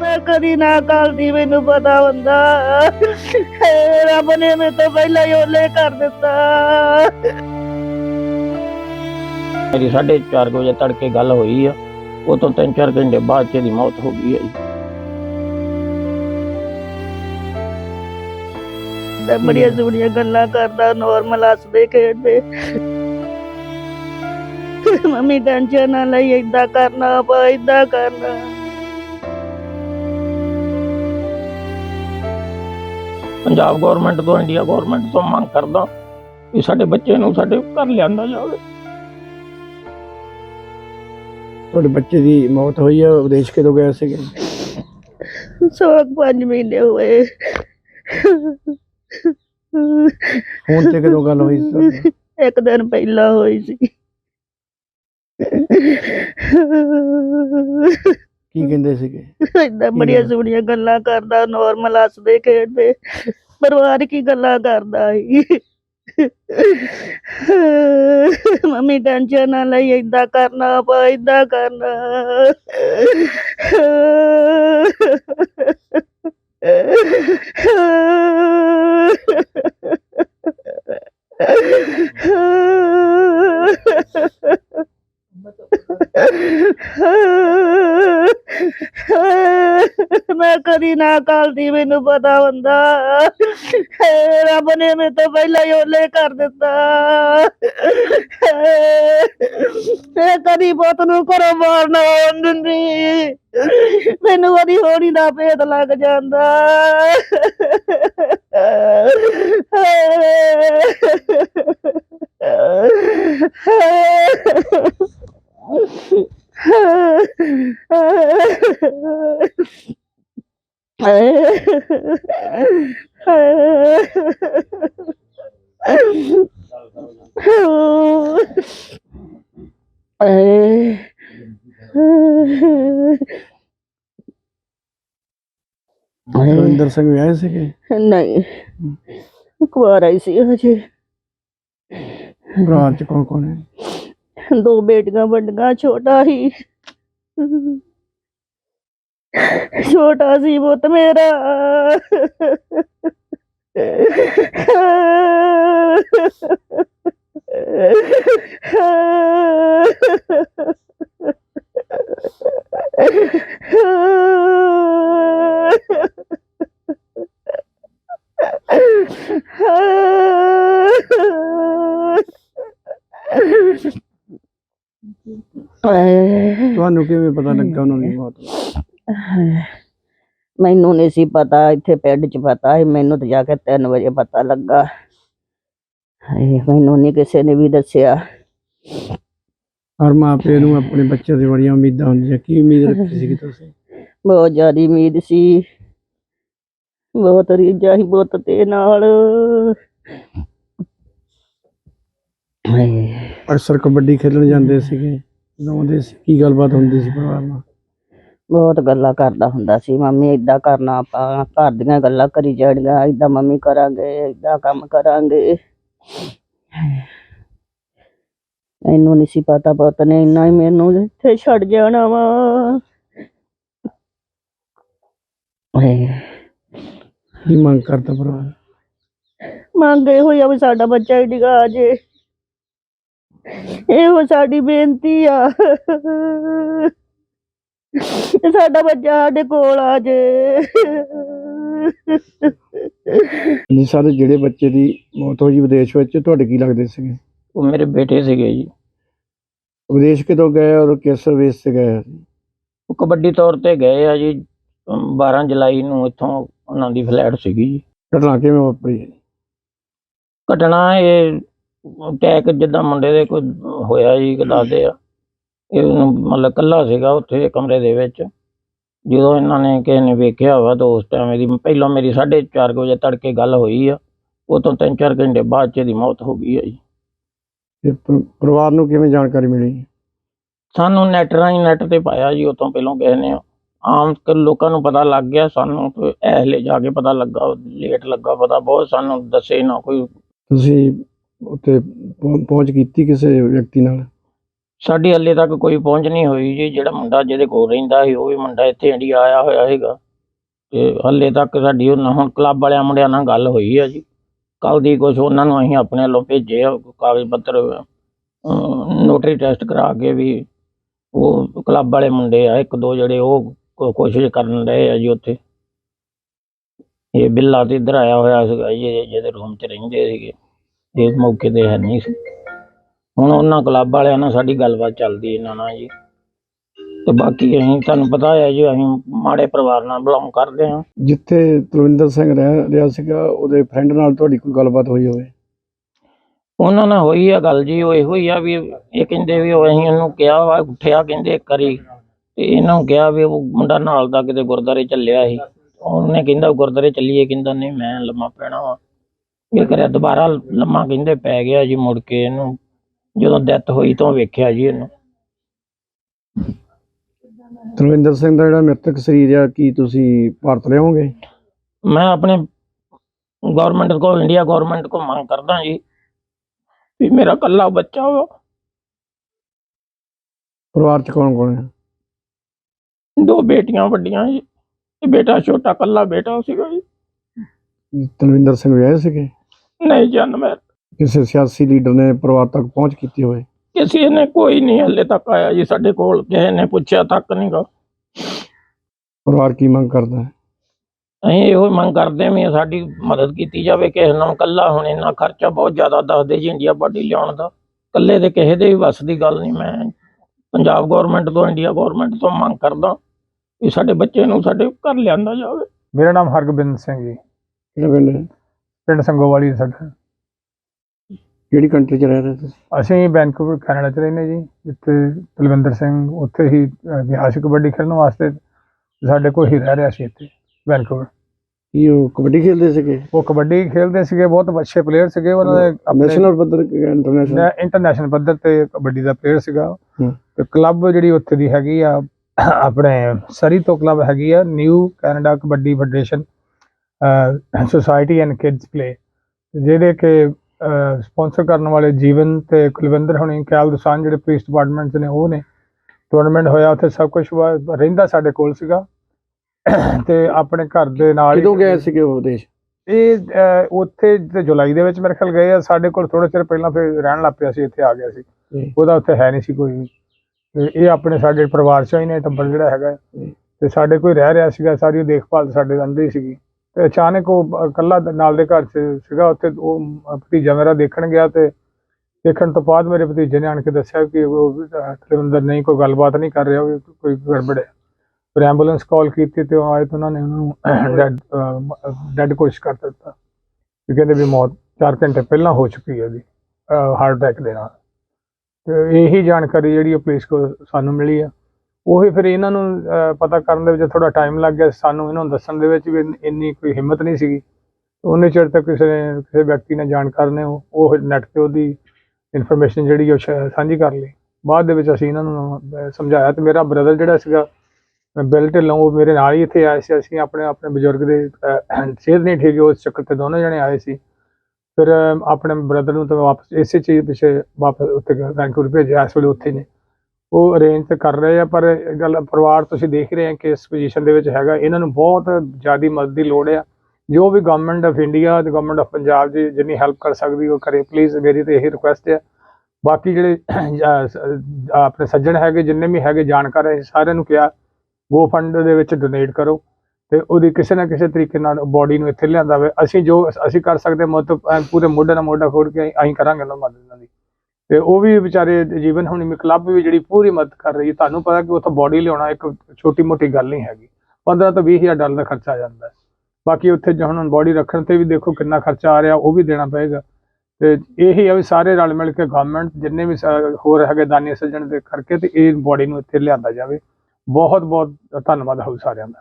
ਮੈਂ ਕਦੀ ਨਾ ਕਰਦੀ, ਮੈਨੂੰ ਪਤਾ ਹੁੰਦਾ। ਰੱਬ ਨੇ ਮੇਰੇ ਤੋਂ ਪਹਿਲਾਂ ਹੀ ਓਲੇ ਕਰ ਦਿੱਤਾ। ਮੇਰੀ 4:30 ਵਜੇ ਤੜਕੇ ਗੱਲ ਹੋਈ ਆ ਉਹ ਤੋਂ 3-4 ਘੰਟੇ ਬਾਅਦ ਚ ਇਹਦੀ ਮੌਤ ਹੋ ਗਈ ਹੈ ਤੇ ਬੜੀਆਂ ਸੋਹਣੀਆਂ ਗੱਲਾਂ ਕਰਦਾ ਨੋਰਮਲ ਹੱਸਦੇ ਖੇਡਦੇ। ਮੰਮੀ ਟੈਨਸ਼ਨ ਨਾ ਲਈ ਏਦਾਂ ਕਰਨਾ ਪਾ ਏਦਾਂ ਕਰਨਾ। ਪੰਜਾਬ ਗਵਰਨਮੈਂਟ ਤੋਂ ਇੰਡੀਆ ਗਵਰਨਮੈਂਟ ਤੋਂ ਮੰਗ ਕਰਦਾ ਕਿ ਸਾਡੇ ਬੱਚੇ ਨੂੰ ਸਾਡੇ ਘਰ ਲਿਆਂਦਾ ਜਾਵੇ। ਤੁਹਾਡੇ ਬੱਚੇ ਦੀ ਮੌਤ ਹੋਈ ਆ ਵਿਦੇਸ਼ ਕਿਦੋਂ ਗਏ ਸੀਗੇ? ਸੋਗ ਪੰਜ ਮਹੀਨੇ ਹੋਏ। ਫੋਨ ਤੇ ਕਦੋਂ ਗੱਲ ਹੋਈ ਸੀ? ਇੱਕ ਦਿਨ ਪਹਿਲਾਂ ਹੋਈ ਸੀ। ਕੀ ਕਹਿੰਦੇ ਸੀਗੇ? ਏਦਾਂ ਬੜੀਆਂ ਸੋਹਣੀਆਂ ਗੱਲਾਂ ਕਰਦਾ ਨੋਰਮਲ ਹੱਸਦੇ ਖੇਡਦੇ ਪਰਿਵਾਰ ਕੀ ਗੱਲਾਂ ਕਰਦਾ ਸੀ। ਮੰਮੀ ਟੈਨਸ਼ਨ ਨਾ ਲਈ ਏਦਾਂ ਕਰਨਾ ਪਾ ਏਦਾਂ ਕਰਨਾ। ਮੈਂ ਕਦੀ ਨਾ ਕਾਲਦੀ ਮੈਨੂੰ ਪਤਾ ਹੁੰਦਾ। ਹੇ ਰੱਬ ਨੇ ਮੇਰੇ ਤੋਂ ਪਹਿਲਾਂ ਹੀ ਓਲੇ ਕਰ ਦਿੱਤਾ। ਮੈਂ ਕਦੀ ਪੁੱਤ ਨੂੰ ਘਰੋਂ ਬਾਹਰ ਨਾ ਮੈਨੂੰ ਉਹਦੀ ਹੋਣੀ ਦਾ ਭੇਦ ਲੱਗ ਜਾਂਦਾ। ਰਵਿੰਦਰ ਸਿੰਘ ਵਿਆਹੇ ਸੀਗੇ? ਨਹੀਂ। ਕੁਆਰਾ ਹੀ ਸੀ ਹਜੇ। ਪਰਿਵਾਰ ਚ ਕੌਣ ਕੌਣ ਹੈ? ਦੋ ਬੇਟੀਆਂ ਵੱਡੀਆਂ ਛੋਟਾ ਹੀ। ਛੋਟਾ ਸੀ ਪੁੱਤ ਮੇਰਾ ਤੁਹਾਨੂੰ ਕਿਵੇਂ ਪਤਾ ਲੱਗਾ ਉਹਨਾਂ ਦੀ ਮੌਤ ਦਾ? ਮੈਨੂੰ ਨਹੀਂ ਸੀ ਪਤਾ ਇੱਥੇ ਪਿੰਡ 'ਚ ਪਤਾ ਸੀ ਮੈਨੂੰ ਤਾਂ ਜਾ ਕੇ 3 ਵਜੇ ਪਤਾ ਲੱਗਾ। ਹਾਏ ਮੈਨੂੰ ਨਹੀਂ ਕਿਸੇ ਨੇ ਵੀ ਦੱਸਿਆ। ਹਰ ਮਾਂ ਪਿਓ ਨੂੰ ਆਪਣੇ ਬੱਚੇ ਦੀ ਬੜੀਆਂ ਉਮੀਦਾਂ ਹੁੰਦੀਆਂ। ਕੀ ਉਮੀਦ ਰੱਖੀ ਸੀਗੀ ਤੁਸੀਂ? ਬਹੁਤ ਜ਼ਿਆਦਾ ਉਮੀਦ ਸੀ। ਬਹੁਤ ਰੀਝਾਂ ਸੀ ਪੁੱਤ ਤੇ ਨਾਲ। ਹਾਏ। ਅਕਸਰ ਕਬੱਡੀ ਖੇਡਣ ਜਾਂਦੇ ਸੀਗੇ ਜਦੋਂ ਆਉਂਦੇ ਸੀ ਕੀ ਗੱਲਬਾਤ ਹੁੰਦੀ ਸੀ ਪਰਿਵਾਰ ਨਾਲ? ਬਹੁਤ ਗੱਲਾਂ ਕਰਦਾ ਹੁੰਦਾ ਸੀ ਮੰਮੀ ਏਦਾਂ ਕਰਨਾ ਆਪਾਂ ਘਰ ਦੀਆਂ ਗੱਲਾਂ ਕਰੀ ਜਾਣੀਆਂ ਏਦਾਂ ਮੰਮੀ ਕਰਾਂਗੇ ਏਦਾਂ ਕੰਮ ਕਰਾਂਗੇ। ਮੈਨੂੰ ਨਹੀਂ ਸੀ ਪਤਾ ਪੁੱਤ ਨੇ ਇੰਨਾ ਹੀ ਮੈਨੂੰ ਇੱਥੇ ਛੱਡ ਜਾਣਾ ਵਾ। ਕੀ ਮੰਗ ਕਰਦਾ ਪਰਿਵਾਰ ਮੰਗੇ ਹੋਇਆ ਵੀ ਸਾਡਾ ਬੱਚਾ ਹੀ ਡਿਗਾ ਜੇ। ਇਹੋ ਸਾਡੀ ਬੇਨਤੀ ਆ। ਸਾਡਾ ਬੱਚਾ ਸਾਡੇ ਕੋਲ ਆ ਜੇ। ਜੀ ਸਾਰੇ ਜਿਹੜੇ ਬੱਚੇ ਦੀ ਮੌਤ ਹੋਈ ਵਿਦੇਸ਼ ਵਿੱਚ ਤੁਹਾਡੇ ਕੀ ਲੱਗਦੇ ਸੀਗੇ? ਉਹ ਮੇਰੇ ਬੇਟੇ ਸੀਗੇ ਜੀ। ਵਿਦੇਸ਼ ਕਿਦੋਂ ਗਏ ਔਰ ਕਿਸ ਵੇਸ ਤੇ ਗਏ? ਉਹ ਕਬੱਡੀ ਤੌਰ ਤੇ ਗਏ ਆ ਜੀ ਅਮ 12 ਜੁਲਾਈ ਨੂੰ ਇੱਥੋਂ ਉਹਨਾਂ ਦੀ ਫਲੈਟ ਸੀਗੀ ਜੀ। ਘਟਨਾ ਕਿਵੇਂ ਵਾਪਰੀ? ਹੈ? ਘਟਨਾ ਇਹ ਅਟੈਕ ਜਿੱਦਾਂ ਮੁੰਡੇ ਦੇ ਕੋਈ ਹੋਇਆ ਜੀ ਕਿ ਦੱਸਦੇ ਆ। ਇਹ ਮਤਲਬ ਕੱਲਾ ਸੀਗਾ ਉੱਥੇ ਕਮਰੇ ਦੇ ਵਿੱਚ। ਜਦੋਂ ਇਹਨਾਂ ਨੇ ਕਿਸੇ ਨੇ ਵੇਖਿਆ ਵਾ ਤਾਂ ਉਸ ਟਾਈਮ ਇਹਦੀ ਪਹਿਲਾਂ ਮੇਰੀ 4:30 ਵਜੇ ਤੜਕੇ ਗੱਲ ਹੋਈ ਆ। ਉਹ ਤੋਂ 3-4 ਘੰਟੇ ਬਾਅਦ ਚ ਇਹਦੀ ਮੌਤ ਹੋ ਗਈ ਹੈ ਜੀ। ਤੇ ਪਰ- ਪਰਿਵਾਰ ਨੂੰ ਕਿਵੇਂ ਜਾਣਕਾਰੀ ਮਿਲੀ? ਸਾਨੂੰ ਨੈਟ ਰਾਹੀਂ ਨੈਟ ਤੇ ਪਾਇਆ ਜੀ ਉਹ ਤੋਂ ਪਹਿਲਾਂ ਕਿਸੇ ਨੇ। ਆਮ ਕ- ਲੋਕਾਂ ਨੂੰ ਪਤਾ ਲੱਗ ਗਿਆ ਸਾਨੂੰ ਤੇ ਐਹਲੇ ਜਾ ਕੇ ਪਤਾ ਲੱਗਾ ਲੇਟ ਲੱਗਾ ਪਤਾ ਬਹੁਤ ਸਾਨੂੰ ਦੱਸੇ ਨਾ ਕੋਈ। ਤੁਸੀਂ ਉੱਥੇ ਪਹੁੰ- ਪਹੁੰਚ ਕੀਤੀ ਕਿਸੇ ਵਿਅਕਤੀ ਨਾਲ? ਸਾਡੀ ਹੱਲੇ ਤੱਕ ਕੋਈ ਪਹੁੰਚ ਨਹੀਂ ਹੋਈ ਜੀ। ਜਿਹੜਾ ਮੁੰਡਾ ਜਿਹਦੇ ਕੋਲ ਰਹਿੰਦਾ ਸੀ, ਉਹ ਵੀ ਮੁੰਡਾ ਇੱਥੇ ਇੰਡੀਆ ਆਇਆ ਹੋਇਆ ਹੈਗਾ ਤੇ ਹੱਲੇ ਤੱਕ ਸਾਡੀ ਉਹਨਾਂ ਹੁਣ ਕਲੱਬ ਵਾਲਿਆਂ ਮੁੰਡਿਆਂ ਨਾਲ ਗੱਲ ਹੋਈ ਆ ਜੀ। ਕੱਲ ਦੀ ਕੁਛ ਉਹਨਾਂ ਨੂੰ ਅਸੀਂ ਆਪਣੇ ਵੱਲੋਂ ਭੇਜੇ ਆ ਕਾਗਜ਼ ਪੱਤਰ ਨੋਟਰੀ ਟੈਸਟ ਕਰਾ ਕੇ ਵੀ ਉਹ ਕਲੱਬ ਵਾਲੇ ਮੁੰਡੇ ਆ, ਇੱਕ ਦੋ ਜਿਹੜੇ ਉਹ ਕੋ- ਕੋਸ਼ਿਸ਼ ਕਰਨ ਰਹੇ ਆ ਜੀ ਉੱਥੇ। ਇਹ ਬਿੱਲਾ ਤੇ ਇੱਧਰ ਆਇਆ ਹੋਇਆ ਸੀਗਾ ਜੀ, ਇਹ ਜਿਹਦੇ ਰੂਮ 'ਚ ਰਹਿੰਦੇ ਸੀਗੇ। ਇਸ ਮੌਕੇ ਤੇ ਹੈ ਨਹੀਂ ਸੀ। ਹੁਣ ਉਹਨਾਂ ਕਲੱਬ ਵਾਲਿਆਂ ਨਾਲ ਸਾਡੀ ਗੱਲਬਾਤ ਚੱਲਦੀ ਇਹਨਾਂ ਨਾਲ ਜੀ। ਤੇ ਬਾਕੀ ਅਸੀਂ ਤੁਹਾਨੂੰ ਪਤਾ ਹੈ ਜੀ ਅਸੀਂ ਮਾੜੇ ਪਰਿਵਾਰ ਨਾਲ ਬਿਲੋਂਗ ਕਰਦੇ ਹਾਂ। ਜਿੱਥੇ ਤਲਵਿੰਦਰ ਸਿੰਘ ਰਹਿ ਰਿਹਾ ਸੀਗਾ ਉਹਦੇ ਫਰੈਂਡ ਨਾਲ ਤੁਹਾਡੀ ਕੋਈ ਗੱਲਬਾਤ ਹੋਈ ਹੋਵੇ? ਉਹਨਾਂ ਨਾਲ ਹੋਈ ਆ ਗੱਲ ਜੀ ਉਹ ਇਹੋ ਹੀ ਆ ਵੀ ਇਹ ਕਹਿੰਦੇ ਵੀ ਉਹ ਅਸੀਂ ਇਹਨੂੰ ਕਿਹਾ ਵਾ ਉੱਠਿਆ ਕਹਿੰਦੇ ਇੱਕ ਵਾਰੀ। ਤੇ ਇਹਨਾਂ ਨੂੰ ਕਿਹਾ ਵੀ ਉਹ ਮੁੰਡਾ ਨਾਲ ਦਾ ਕਿਤੇ ਗੁਰਦਾਰੇ ਚੱਲਿਆ ਸੀ। ਉਹਨੇ ਕਹਿੰਦਾ ਗੁਰਦਾਰੇ ਚੱਲੀਏ ਕਹਿੰਦਾ ਨਹੀਂ ਮੈਂ ਲੰਮਾ ਪੈਣਾ ਵਾ। ਇਹ ਕਰਿਆ ਦੁਬਾਰਾ ਲੰਮਾ ਕਹਿੰਦੇ ਪੈ ਗਿਆ ਜੀ ਮੁੜ ਕੇ ਇਹਨੂੰ। ਜਦੋਂ ਡੈਥ ਹੋਈ ਤਾਂ ਵੇਖਿਆ ਜੀ ਇਹਨੂੰ ਤਲਵਿੰਦਰ ਸਿੰਘ ਦਾ ਜਿਹੜਾ ਮ੍ਰਿਤਕ ਸਰੀਰ ਆ ਕੀ ਤੁਸੀਂ ਭਾਰਤ ਲਿਆਓਗੇ? ਮੈਂ ਆਪਣੇ ਗਵਰਨਮੈਂਟ ਕੋ ਇੰਡੀਆ ਗਵਰਨਮੈਂਟ ਕੋ ਮੰਗ ਕਰਦਾ ਜੀ ਵੀ ਮੇਰਾ ਕੱਲਾ ਬੱਚਾ ਵਾ ਪਰਿਵਾਰ ਚ ਕੌਣ ਕੌਣ ਹੈ? ਦੋ ਬੇਟੀਆਂ ਵੱਡੀਆਂ ਜੀ। ਤੇ ਬੇਟਾ ਛੋਟਾ ਕੱਲਾ ਬੇਟਾ ਸੀਗਾ ਜੀ। ਤਲਵਿੰਦਰ ਸਿੰਘ ਵਿਆਹੇ ਸੀਗੇ? ਨਹੀਂ ਜਨਮ ਹੈ ਕਿਸੇ ਸਿਆਸੀ ਲੀਡਰ ਨੇ ਪਰਿਵਾਰ ਤੱਕ ਪਹੁੰਚ ਕੀਤੀ ਹੋਵੇ? ਕਿਸੇ ਨੇ ਕੋਈ ਨਹੀਂ ਹੱਲੇ ਤੱਕ ਆਇਆ ਜੀ ਸਾਡੇ ਕੋਲ ਕਿਸੇ ਨੇ ਪੁੱਛਿਆ ਤੱਕ ਨਹੀਂ ਗਾ। ਪਰਿਵਾਰ ਕੀ ਮੰਗ ਕਰਦਾ ਹੈ? ਅਸੀਂ ਇਹੋ ਮੰਗ ਕਰਦੇ ਹਾਂ ਵੀ ਸਾਡੀ ਮਦਦ ਕੀਤੀ ਜਾਵੇ ਕਿਸੇ ਨਾਲ ਕੱਲਾ ਹੁਣ ਇੰਨਾ ਖਰਚਾ ਬਹੁਤ ਜ਼ਿਆਦਾ ਦੱਸਦੇ ਜੀ ਇੰਡੀਆ ਬਾਡੀ ਲਿਆਉਣ ਦਾ। ਕੱਲੇ ਦੇ ਕਿਸੇ ਦੇ ਵੀ ਵੱਸ ਦੀ ਗੱਲ ਨਹੀਂ ਮੈਂ ਪੰਜਾਬ ਗਵਰਨਮੈਂਟ ਤੋਂ ਇੰਡੀਆ ਗਵਰਨਮੈਂਟ ਤੋਂ ਮੰਗ ਕਰਦਾ ਵੀ ਸਾਡੇ ਬੱਚੇ ਨੂੰ ਸਾਡੇ ਘਰ ਲਿਆਂਦਾ ਜਾਵੇ। ਮੇਰਾ ਨਾਮ ਹਰਗੋਬਿੰਦ ਸਿੰਘ ਜੀ। ਪਿੰਡ ਸੰਗੋਵਾਲੀ ਸਾਡਾ। ਕਿਹੜੀ ਕੰਟਰੀ ਚ ਰਹਿ ਰਹੇ ਤੁਸੀਂ? ਅਸੀਂ ਵੈਨਕੂਵਰ ਕੈਨੇਡਾ ਚ ਰਹਿੰਦੇ ਜੀ ਜਿੱਥੇ ਤਲਵਿੰਦਰ ਸਿੰਘ ਉੱਥੇ ਹੀ ਅਹ, ਗਿਆ ਸੀ ਕਬੱਡੀ ਖੇਡਣ ਵਾਸਤੇ ਸਾਡੇ ਕੋਲ ਹੀ ਰਹਿ ਰਿਹਾ ਸੀ ਇੱਥੇ ਵੈਨਕੂਵਰ। ਕੀ ਉਹ ਕਬੱਡੀ ਖੇਡਦੇ ਸੀਗੇ? ਉਹ ਕਬੱਡੀ ਖੇਡਦੇ ਸੀਗੇ ਬਹੁਤ ਅੱਛੇ ਪਲੇਅਰ ਸੀਗੇ ਉਹਨਾਂ ਦੇ ਨੈਸ਼ਨਲ ਪੱਧਰ ਇੰਟਰਨੈਸ਼ਨਲ ਇੰਟਰਨੈਸ਼ਨਲ ਪੱਧਰ ਤੇ ਕਬੱਡੀ ਦਾ ਪਲੇਅਰ ਸੀਗਾ। ਤੇ ਕਲੱਬ ਜਿਹੜੀ ਉੱਥੇ ਦੀ ਹੈਗੀ ਆ ਆਪਣੇ ਸਰੀ ਤੋਂ ਕਲੱਬ ਹੈਗੀ ਆ new Canada kabaddi federation society and kids play ਜਿਹਦੇ ਕਿ ਸਪਾਂਸਰ ਕਰਨ ਵਾਲੇ ਜੀਵਨ ਤੇ ਕੁਲਵਿੰਦਰ ਹੁਣੀ ਕੈਲ ਦਸਾਨ ਜਿਹੜੇ ਪੁਲਿਸ ਡਿਪਾਰਟਮੈਂਟ ਨੇ ਉਹ ਨੇ। ਟੂਰਨਾਮੈਂਟ ਹੋਇਆ ਉੱਥੇ ਸਭ ਕੁਝ ਰਹਿੰਦਾ ਸਾਡੇ ਕੋਲ ਸੀਗਾ। ਤੇ ਆਪਣੇ ਘਰ ਦੇ ਨਾਲ ਕਿਦੋਂ ਗਏ ਸੀਗੇ ਉਹ ਦੇਸ਼? ਇਹ ਉੱਥੇ ਤੇ ਜੁਲਾਈ ਦੇ ਵਿੱਚ ਮੇਰੇ ਖਿਆਲ ਗਏ ਆ। ਸਾਡੇ ਕੋਲ ਥੋੜਾ ਚਿਰ ਪਹਿਲਾਂ ਫਿਰ ਰਹਿਣ ਲੱਗ ਪਿਆ ਸੀ ਇੱਥੇ ਆ ਗਿਆ ਸੀ। ਉਹਦਾ ਉੱਥੇ ਹੈ ਨਹੀਂ ਸੀ ਕੋਈ। ਤੇ ਇਹ ਆਪਣੇ ਸਾਡੇ ਪਰਿਵਾਰ ਚੋਂ ਹੀ ਨੇ ਟੱਬਰ ਜਿਹੜਾ ਹੈਗਾ। ਤੇ ਸਾਡੇ ਕੋਈ ਰਹਿ ਰਿਹਾ ਸੀਗਾ ਸਾਰੀ ਉਹ ਦੇਖਭਾਲ ਸਾਡੇ ਅੰਦਰ ਹੀ ਸੀਗੀ। ਤੇ ਅਚਾਨਕ ਉਹ ਇਕੱਲਾ ਨਾਲ ਦੇ ਘਰ 'ਚ ਸੀਗਾ ਉੱਥੇ ਉਹ ਭਤੀਜਾ ਮੇਰਾ ਦੇਖਣ ਗਿਆ ਤੇ ਦੇਖਣ ਤੋਂ ਬਾਅਦ ਮੇਰੇ ਭਤੀਜੇ ਨੇ ਆਣ ਕੇ ਦੱਸਿਆ ਕਿ ਉਹ ਅਹ, ਤਲਵਿੰਦਰ ਨਹੀਂ ਕੋਈ ਗੱਲਬਾਤ ਨਹੀਂ ਕਰ ਰਿਹਾ ਕੋਈ ਗੜਬੜ ਹੈ। ਫਿਰ ਐਂਬੂਲੈਂਸ ਕਾਲ ਕੀਤੀ ਤੇ ਉਹ ਆਏ ਤਾਂ ਉਹਨਾਂ ਨੇ ਉਹਨੂੰ ਡੈਡ ਡੈਡ ਕੋਸ਼ਿਸ਼ ਕਰ ਦਿੱਤਾ ਵੀ ਕਹਿੰਦੇ ਵੀ ਮੌਤ 4 ਘੰਟੇ ਪਹਿਲਾਂ ਹੋ ਚੁੱਕੀ ਹੈ ਜੀ ਹਾਰਟ ਅਟੈਕ ਦੇ ਨਾਲ। ਤੇ ਇਹੀ ਜਾਣਕਾਰੀ ਜਿਹੜੀ ਉਹ ਪੁਲਿਸ ਕੋ ਸਾਨੂੰ ਮਿਲੀ ਆ। ਉਹੀ ਫਿਰ ਇਹਨਾਂ ਨੂੰ ਪਤਾ ਕਰਨ ਦੇ ਵਿੱਚ ਥੋੜਾ ਟਾਈਮ ਲੱਗ ਗਿਆ ਸਾਨੂੰ ਇਹਨਾਂ ਨੂੰ ਦੱਸਣ ਦੇ ਵਿੱਚ ਵੀ ਇੰਨੀ ਕੋਈ ਹਿੰਮਤ ਨਹੀਂ ਸੀਗੀ। ਉਹਨੇ ਚਿਰ ਤੱਕ ਕਿਸੇ ਨੇ, ਕਿਸੇ ਵਿਅਕਤੀ ਨੇ ਜਾਣਕਾਰ ਨੇ ਉਹ- ਉਹ ਨੈਟ ਤੇ ਉਹਦੀ ਇਨਫੋਰਮੇਸ਼ਨ ਜਿਹੜੀ ਉਹ ਸ਼ਾ- ਸਾਂਝੀ ਕਰ ਲਈ। ਬਾਅਦ ਦੇ ਵਿੱਚ ਅਸੀਂ ਇਹਨਾਂ ਨੂੰ ਸਮਝਾਇਆ ਤੇ ਮੇਰਾ ਬ੍ਰਦਰ ਜਿਹੜਾ ਸੀਗਾ ਬਿਲ ਢਿੱਲੋਂ ਉਹ ਮੇਰੇ ਨਾਲ ਹੀ ਇੱਥੇ ਆਏ ਸੀ। ਅਸੀਂ ਆਪਣੇ ਆਪਣੇ ਬਜ਼ੁਰਗ ਦੇ ਸਿਹਤ ਨਹੀਂ ਠੀਕ ਉਸ ਚੱਕਰ ਤੇ ਦੋਨੋਂ ਜਣੇ ਆਏ ਸੀ। ਫਿਰ ਆਪਣੇ ਬ੍ਰਦਰ ਨੂੰ ਤਾਂ ਵਾਪਸ, ਇਸੇ ਚੀਜ਼ ਪਿੱਛੇ ਵਾਪਸ ਉੱਥੇ ਵੈਂਕੂਵਰ ਭੇਜਿਆ, ਇਸ ਵੇਲੇ ਉੱਥੇ ਨੇ। ਉਹ ਅਰੇਂਜ ਤਾਂ ਕਰ ਰਹੇ ਆ, ਪਰ ਗੱਲ ਪਰਿਵਾਰ ਤੁਸੀਂ ਦੇਖ ਰਹੇ ਆ ਕਿ ਇਸ ਪੋਜੀਸ਼ਨ ਦੇ ਵਿੱਚ ਹੈਗਾ। ਇਹਨਾਂ ਨੂੰ ਬਹੁਤ ਜ਼ਿਆਦੀ ਮਦਦ ਦੀ ਲੋੜ ਆ। ਜੋ ਵੀ ਗਵਰਨਮੈਂਟ ਆਫ ਇੰਡੀਆ ਤੇ ਗਵਰਨਮੈਂਟ ਆਫ ਪੰਜਾਬ ਜੀ ਜਿੰਨੀ ਹੈਲਪ ਕਰ ਸਕਦੀ, ਉਹ ਕਰੇ। ਪਲੀਜ਼ ਮੇਰੀ ਤੇ ਇਹੀ ਰਿਕੁਐਸਟ ਹੈ ਬਾਕੀ ਜਿਹੜੇ ਆਪਣੇ ਸੱਜਣ ਹੈਗੇ, ਜਿੰਨੇ ਵੀ ਹੈਗੇ, ਜਾਣਕਾਰ ਹੈ ਸਾਰਿਆਂ ਨੂੰ ਕਿਹਾ ਗੋ ਫੰਡ ਦੇ ਵਿੱਚ ਡੋਨੇਟ ਕਰੋ। ਤੇ ਉਹਦੀ ਕਿਸੇ ਨਾ ਕਿਸੇ ਤਰੀਕੇ ਨਾਲ ਬੋਡੀ ਨੂੰ ਇੱਥੇ ਲਿਆਂਦਾ ਵੇ ਅਸੀਂ ਜੋ, ਅਸੀਂ ਕਰ ਸਕਦੇ ਮਤਲਬ ਪੂਰੇ ਮੋਢੇ ਨਾਲ ਮੋਢਾ ਖੋੜ ਕੇ ਅਸੀਂ ਕਰਾਂਗੇ, ਉਹਨਾਂ ਮਦਦ ਇਹਨਾਂ ਦੀ ਤੇ ਉਹ ਵੀ ਵਿਚਾਰੇ ਜੀਵਨ ਹੁਣੀ ਕਲੱਬ ਵੀ ਜਿਹੜੀ ਪੂਰੀ ਮਦਦ ਕਰ ਰਹੀ ਹੈ। ਤੁਹਾਨੂੰ ਪਤਾ ਕਿ ਉੱਥੋਂ ਬੋਡੀ ਲਿਆਉਣਾ ਇੱਕ ਛੋਟੀ ਮੋਟੀ ਗੱਲ ਨਹੀਂ ਹੈਗੀ। 15 ਤੋਂ 20 ਹਜ਼ਾਰ ਡਾਲਰ ਦਾ ਖਰਚਾ ਆ ਜਾਂਦਾ ਹੈ। ਬਾਕੀ ਉੱਥੇ ਜੋ ਹੁਣ ਬੋਡੀ ਰੱਖਣ ਤੇ ਵੀ ਦੇਖੋ ਕਿੰਨਾ ਖਰਚਾ ਆ ਰਿਹਾ, ਉਹ ਵੀ ਦੇਣਾ ਪਏਗਾ। ਤੇ ਇਹੀ ਆ ਵੀ ਸਾਰੇ ਰਲ ਮਿਲ ਕੇ ਗਵਰਨਮੈਂਟ ਜਿੰਨੇ ਵੀ ਸ- ਹੋਰ ਹੈਗੇ ਦਾਨੀ ਸੱਜਣ ਦੇ ਕਰਕੇ ਤੇ ਇਹ ਬੋਡੀ ਨੂੰ ਇੱਥੇ ਲਿਆਂਦਾ ਜਾਵੇ। ਬਹੁਤ ਬਹੁਤ ਧੰਨਵਾਦ ਹੋਊ ਸਾਰਿਆਂ ਦਾ।